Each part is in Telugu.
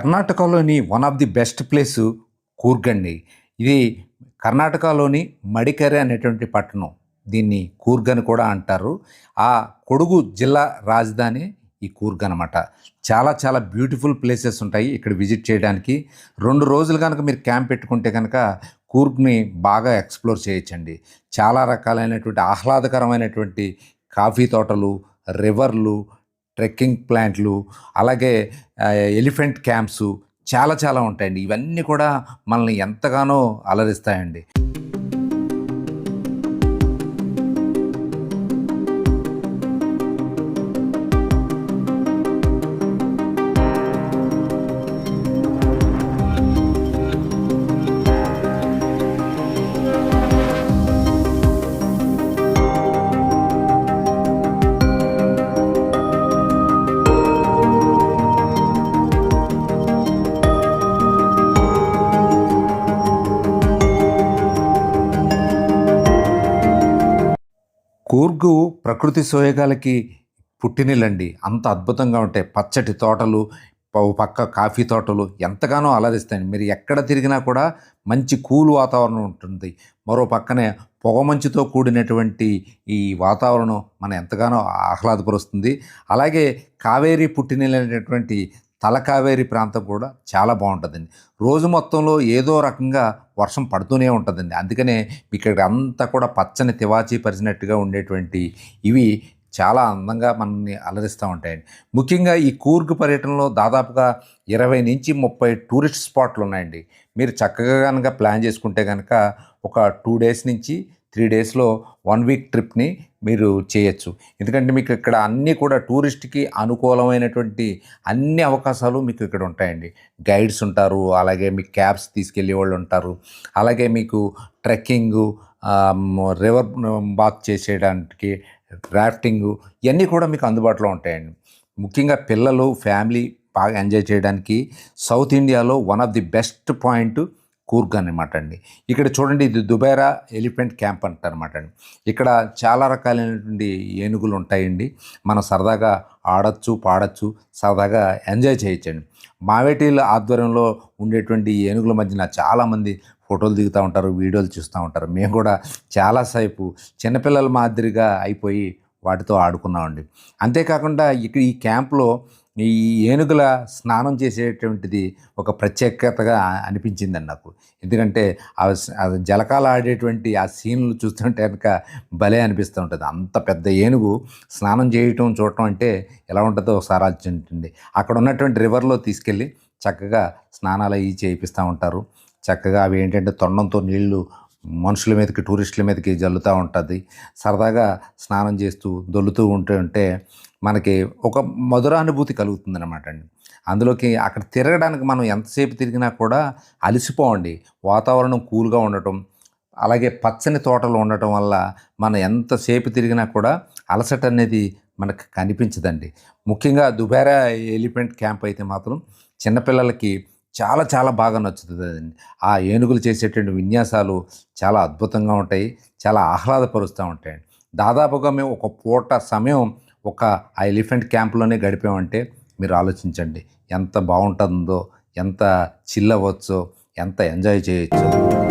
కర్ణాటకలోని one of the best place Coorg అండి ఇది కర్ణాటకలోని మడికెరె అనేటువంటి పట్టణం. దీన్ని కూర్గ్ అని కూడా అంటారు. ఆ కొడుగు జిల్లా రాజధాని ఈ కూర్గ్ అనమాట చాలా చాలా బ్యూటిఫుల్ ప్లేసెస్ ఉంటాయి ఇక్కడ విజిట్ చేయడానికి. రెండు రోజులు కనుక మీరు క్యాంప్ పెట్టుకుంటే కనుక కూర్గ్ని బాగా ఎక్స్ప్లోర్ చేయొచ్చండి. చాలా రకాలైనటువంటి ఆహ్లాదకరమైనటువంటి కాఫీ తోటలు రివర్లు ట్రెక్కింగ్ ప్లాంట్లు అలాగే ఎలిఫెంట్ క్యాంప్స్ చాలా చాలా ఉంటాయండి. ఇవన్నీ కూడా మనల్ని ఎంతగానో అలరిస్తాయండి. కూర్గు ప్రకృతి సోయగాలకి పుట్టినిలండి అంత అద్భుతంగా ఉంటాయి. పచ్చటి తోటలు పక్క కాఫీ తోటలు ఎంతగానో అలరిస్తాయి మీరు ఎక్కడ తిరిగినా కూడా మంచి కూల్ వాతావరణం ఉంటుంది. మరో పక్కనే పొగమంచుతో కూడినటువంటి ఈ వాతావరణం మన ఎంతగానో ఆహ్లాదపరుస్తుంది. అలాగే కావేరీ పుట్టినటువంటి తలకావేరి ప్రాంతం కూడా చాలా బాగుంటుందండి. రోజు మొత్తంలో ఏదో రకంగా వర్షం పడుతూనే ఉంటుందండి. అందుకనే ఇక్కడ అంతా కూడా పచ్చని తివాచీ పరిచినట్టుగా ఉండేటువంటి ఇవి చాలా అందంగా మనల్ని అలరిస్తూ ఉంటాయండి. ముఖ్యంగా ఈ కూర్గ్ పర్యటనలో దాదాపుగా ఇరవై నుంచి ముప్పై టూరిస్ట్ స్పాట్లు ఉన్నాయండి. మీరు చక్కగా కనుక ప్లాన్ చేసుకుంటే కనుక ఒక టూ డేస్ నుంచి త్రీ డేస్లో వన్ వీక్ ట్రిప్ని మీరు చేయొచ్చు. ఎందుకంటే మీకు ఇక్కడ అన్నీ కూడా టూరిస్ట్కి అనుకూలమైనటువంటి అన్ని అవకాశాలు మీకు ఇక్కడ ఉంటాయండి. గైడ్స్ ఉంటారు అలాగే మీకు క్యాబ్స్ తీసుకెళ్ళే వాళ్ళు ఉంటారు అలాగే మీకు ట్రెక్కింగు రివర్ బాత్ చేసేయడానికి రాఫ్టింగు ఇవన్నీ కూడా మీకు అందుబాటులో ఉంటాయండి. ముఖ్యంగా పిల్లలు ఫ్యామిలీ బాగా ఎంజాయ్ చేయడానికి సౌత్ ఇండియాలో one of the best point Coorg అనమాట అండి. ఇక్కడ చూడండి ఇది దుబేరా ఎలిఫెంట్ క్యాంప్ అంటారనమాట అండి. ఇక్కడ చాలా రకాలైనటువంటి ఏనుగులు ఉంటాయండి. మనం సరదాగా ఆడచ్చు పాడచ్చు సరదాగా ఎంజాయ్ చేయొచ్చండి. మావేటీల ఆధ్వర్యంలో ఉండేటువంటి ఏనుగుల మధ్యన చాలామంది ఫోటోలు దిగుతూ ఉంటారు వీడియోలు చూస్తూ ఉంటారు. మేము కూడా చాలాసేపు చిన్నపిల్లల మాదిరిగా అయిపోయి వాటితో ఆడుకున్నామండి. అంతేకాకుండా ఇక్కడ ఈ క్యాంప్లో ఈ ఏనుగుల స్నానం చేసేటువంటిది ఒక ప్రత్యేకతగా అనిపించిందండి నాకు. ఎందుకంటే ఆ ఆ జలకాలు ఆడేటువంటి ఆ సీన్లు చూస్తుంటే కనుక భలే అనిపిస్తూ ఉంటుంది. అంత పెద్ద ఏనుగు స్నానం చేయటం చూడటం అంటే ఎలా ఉంటుందో ఒకసారి ఆలోచించండి. అక్కడ ఉన్నటువంటి రివర్లో తీసుకెళ్ళి చక్కగా స్నానాలు అవి చేయిస్తూ ఉంటారు. చక్కగా అవి ఏంటంటే తొండంతో నీళ్ళు మనుషుల మీదకి టూరిస్టుల మీదకి జల్లుతూ ఉంటుంది. సరదాగా స్నానం చేస్తూ దొల్లుతూ ఉంటూ ఉంటే మనకి ఒక మధురానుభూతి అనుభూతి కలుగుతుందన్నమాట అండి. అందులోకి అక్కడ తిరగడానికి మనం ఎంతసేపు తిరిగినా కూడా అలసిపోవండి. వాతావరణం కూల్గా ఉండటం అలాగే పచ్చని తోటలు ఉండటం వల్ల మనం ఎంతసేపు తిరిగినా కూడా అలసట అనేది మనకు కనిపించదండి. ముఖ్యంగా దుబారా ఎలిఫెంట్ క్యాంప్ అయితే మాత్రం చిన్నపిల్లలకి చాలా చాలా బాగా నచ్చుతుంది ఆ ఏనుగులు చేసేటువంటి విన్యాసాలు చాలా అద్భుతంగా ఉంటాయి. చాలా ఆహ్లాదపరుస్తూ ఉంటాయి దాదాపుగా మేము ఒక పూట సమయం ఒక ఆ ఎలిఫెంట్ క్యాంప్లోనే గడిపామంటే మీరు ఆలోచించండి. ఎంత బాగుంటుందో ఎంత చిల్ అవ్వచ్చో ఎంత ఎంజాయ్ చేయొచ్చో.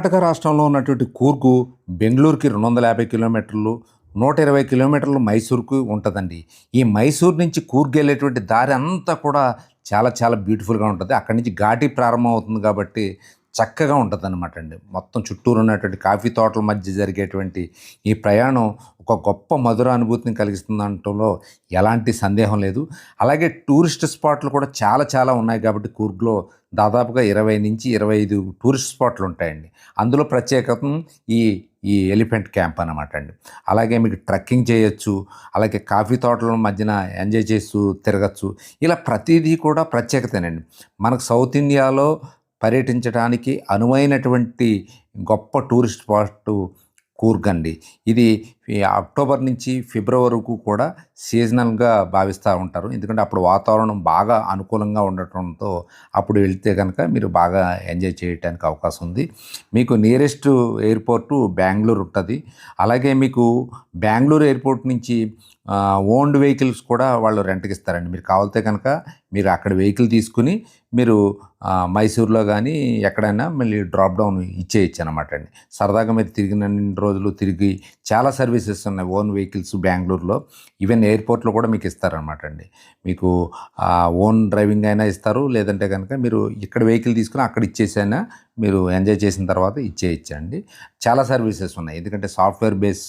కర్ణాటక రాష్ట్రంలో ఉన్నటువంటి కూర్గు బెంగళూరుకి రెండు వందల యాభై కిలోమీటర్లు నూట ఇరవై కిలోమీటర్లు మైసూర్కు ఉంటుందండి. ఈ మైసూర్ నుంచి కూర్గ్ వెళ్ళేటువంటి దారి అంతా కూడా చాలా చాలా బ్యూటిఫుల్గా ఉంటుంది. అక్కడి నుంచి ఘాటి ప్రారంభం అవుతుంది కాబట్టి చక్కగా ఉంటుంది అనమాట అండి. మొత్తం చుట్టూరు ఉన్నటువంటి కాఫీ తోటల మధ్య జరిగేటువంటి ఈ ప్రయాణం ఒక గొప్ప మధుర అనుభూతిని కలిగిస్తుంది అనటంలో ఎలాంటి సందేహం లేదు. అలాగే టూరిస్ట్ స్పాట్లు కూడా చాలా చాలా ఉన్నాయి కాబట్టి కూర్గ్లో దాదాపుగా ఇరవై నుంచి ఇరవై ఐదు టూరిస్ట్ స్పాట్లు ఉంటాయండి. అందులో ప్రత్యేకత ఈ ఈ ఎలిఫెంట్ క్యాంప్ అనమాట అండి. అలాగే మీకు ట్రెక్కింగ్ చేయొచ్చు అలాగే కాఫీ తోటల మధ్యన ఎంజాయ్ చేస్తూ తిరగచ్చు. ఇలా ప్రతిదీ కూడా ప్రత్యేకతేనండి. మనకు సౌత్ ఇండియాలో పర్యటించడానికి అనువైనటువంటి గొప్ప టూరిస్ట్ స్పాట్ కూర్గ్ అండి ఇది అక్టోబర్ నుంచి ఫిబ్రవరి వరకు కూడా సీజనల్గా భావిస్తూ ఉంటారు. ఎందుకంటే అప్పుడు వాతావరణం బాగా అనుకూలంగా ఉండటంతో అప్పుడు వెళ్తే కనుక మీరు బాగా ఎంజాయ్ చేయడానికి అవకాశం ఉంది. మీకు నియరెస్ట్ ఎయిర్పోర్టు బెంగళూరు ఉంటుంది. అలాగే మీకు బెంగళూరు ఎయిర్పోర్ట్ నుంచి ఓన్డ్ వెహికల్స్ కూడా వాళ్ళు రెంట్కి ఇస్తారండి. మీరు కావాలితే కనుక మీరు అక్కడ వెహికల్ తీసుకుని మీరు మైసూర్లో కానీ ఎక్కడైనా మళ్ళీ డ్రాప్ డౌన్ ఇచ్చేయచ్చు అనమాట అండి. సరదాగా మీరు తిరిగిన రోజులు తిరిగి చాలా సర్వీసెస్ ఉన్నాయి. ఓన్ వెహికల్స్ బెంగళూరులో. ఈవెన్ ఎయిర్పోర్ట్లో కూడా మీకు ఇస్తారనమాట అండి. మీకు ఓన్ డ్రైవింగ్ అయినా ఇస్తారు లేదంటే కనుక మీరు ఇక్కడ వెహికల్ తీసుకుని అక్కడ ఇచ్చేసైనా మీరు ఎంజాయ్ చేసిన తర్వాత ఇచ్చేయచ్చండి చాలా సర్వీసెస్ ఉన్నాయి. ఎందుకంటే సాఫ్ట్వేర్ బేస్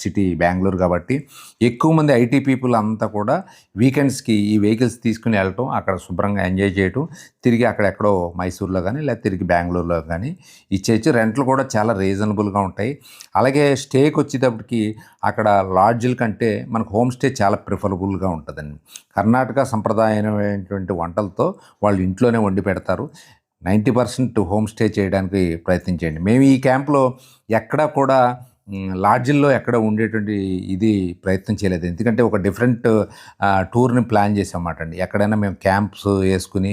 సిటీ బెంగళూరు కాబట్టి ఎక్కువ మంది ఐటీ పీపుల్ అంతా కూడా వీకెండ్స్కి ఈ వెహికల్స్ తీసుకుని వెళ్ళటం అక్కడ శుభ్రంగా ఎంజాయ్ చేయటం తిరిగి అక్కడెక్కడో మైసూర్లో కానీ లేదా తిరిగి బెంగళూరులో కానీ ఇచ్చేయచ్చు రెంట్లు కూడా చాలా రీజనబుల్గా ఉంటాయి. అలాగే స్టేకి వచ్చేటప్పటికి అక్కడ లాడ్జిల కంటే మనకు హోమ్ స్టే చాలా ప్రిఫరబుల్గా ఉంటుందండి. కర్ణాటక సంప్రదాయమైనటువంటి వంటలతో వాళ్ళు ఇంట్లోనే వండి పెడతారు. నైంటీ పర్సెంట్ హోమ్ స్టే చేయడానికి ప్రయత్నించండి. మేము ఈ క్యాంప్లో ఎక్కడా కూడా లాడ్జిల్లో ఎక్కడ ఉండేటువంటి ఇది ప్రయత్నం చేయలేదు. ఎందుకంటే ఒక డిఫరెంట్ టూర్ని ప్లాన్ చేసామాట అండి. ఎక్కడైనా మేము క్యాంప్స్ వేసుకుని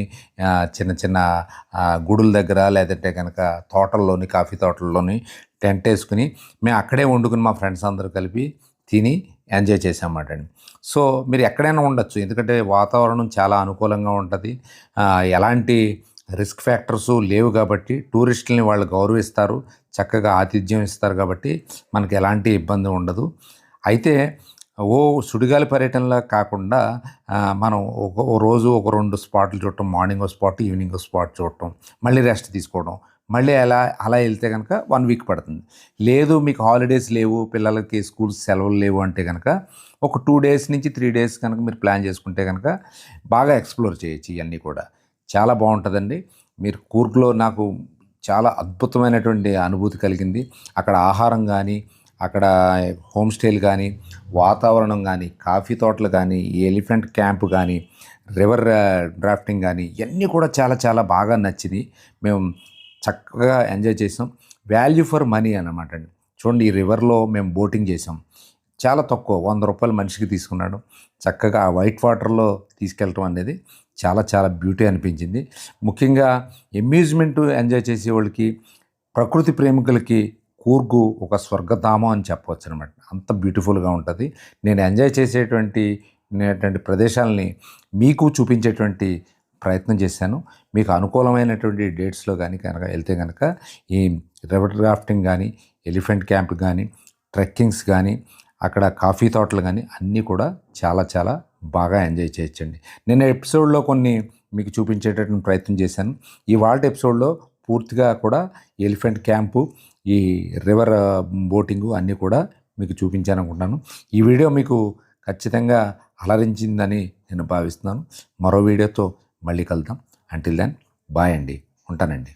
చిన్న చిన్న గుడుల దగ్గర లేదంటే కనుక తోటల్లోని కాఫీ తోటల్లోని టెంట్ వేసుకుని మేము అక్కడే వండుకుని మా ఫ్రెండ్స్ అందరూ కలిపి తిని ఎంజాయ్ చేసామాట అండి. సో మీరు ఎక్కడైనా ఉండొచ్చు. ఎందుకంటే వాతావరణం చాలా అనుకూలంగా ఉంటుంది. ఎలాంటి రిస్క్ ఫ్యాక్టర్స్ లేవు కాబట్టి టూరిస్టులని వాళ్ళు గౌరవిస్తారు చక్కగా ఆతిథ్యం ఇస్తారు కాబట్టి మనకి ఎలాంటి ఇబ్బంది ఉండదు. అయితే ఓ సుడిగాలి పర్యటనలా కాకుండా మనం ఒక రోజు ఒక రెండు స్పాట్లు చూడటం మార్నింగ్ ఒక స్పాట్ ఈవినింగ్ ఒక స్పాట్ చూడటం మళ్ళీ రెస్ట్ తీసుకోవడం మళ్ళీ అలా అలా వెళ్తే కనుక వన్ వీక్ పడుతుంది. లేదు మీకు హాలిడేస్ లేవు పిల్లలకి స్కూల్స్ సెలవులు లేవు అంటే కనుక ఒక టూ డేస్ నుంచి త్రీ డేస్ కనుక మీరు ప్లాన్ చేసుకుంటే కనుక బాగా ఎక్స్ప్లోర్ చేయొచ్చు ఇవన్నీ కూడా. చాలా బాగుంటుందండి. మీరు కూర్గ్లో నాకు చాలా అద్భుతమైనటువంటి అనుభూతి కలిగింది. అక్కడ ఆహారం కానీ అక్కడ హోమ్ స్టేలు కానీ వాతావరణం కానీ కాఫీ తోటలు కానీ ఈ ఎలిఫెంట్ క్యాంప్ కానీ రివర్ డ్రాఫ్టింగ్ కానీ ఇవన్నీ కూడా చాలా చాలా బాగా నచ్చింది. మేము చక్కగా ఎంజాయ్ చేసాం. వాల్యూ ఫర్ మనీ అన్నమాట అండి. చూడండి ఈ రివర్లో మేము బోటింగ్ చేసాం. చాలా తక్కువ వంద రూపాయలు మనిషికి తీసుకున్నాడు. చక్కగా ఆ వైట్ వాటర్లో తీసుకెళ్ళటం అనేది చాలా చాలా బ్యూటీ అనిపించింది. ముఖ్యంగా అమ్యూజ్మెంట్ ఎంజాయ్ చేసే వాళ్ళకి ప్రకృతి ప్రేమికులకి కూర్గు ఒక స్వర్గధామం అని చెప్పవచ్చు అనమాట అంత బ్యూటిఫుల్గా ఉంటుంది. నేను ఎంజాయ్ చేసేటువంటి నేటువంటి ప్రదేశాలని మీకు చూపించేటువంటి ప్రయత్నం చేశాను. మీకు అనుకూలమైనటువంటి డేట్స్లో కానీ కనుక వెళ్తే కనుక ఈ రివర్ రాఫ్టింగ్ కానీ ఎలిఫెంట్ క్యాంప్ కానీ ట్రెక్కింగ్స్ కానీ అక్కడ కాఫీ తోటలు కానీ అన్నీ కూడా చాలా చాలా బాగా ఎంజాయ్ చేయొచ్చండి. నేను ఎపిసోడ్లో కొన్ని మీకు చూపించేటటువంటి ప్రయత్నం చేశాను. ఈ వాల్ట్ ఎపిసోడ్లో పూర్తిగా కూడా ఎలిఫెంట్ క్యాంపు ఈ రివర్ బోటింగు అన్నీ కూడా మీకు చూపించాను అనుకుంటున్నాను ఈ వీడియో మీకు ఖచ్చితంగా అలరించిందని నేను భావిస్తున్నాను. మరో వీడియోతో మళ్ళీ కలుద్దాం. అంటిల్ దెన్ బాయ్ అండి. ఉంటానండి.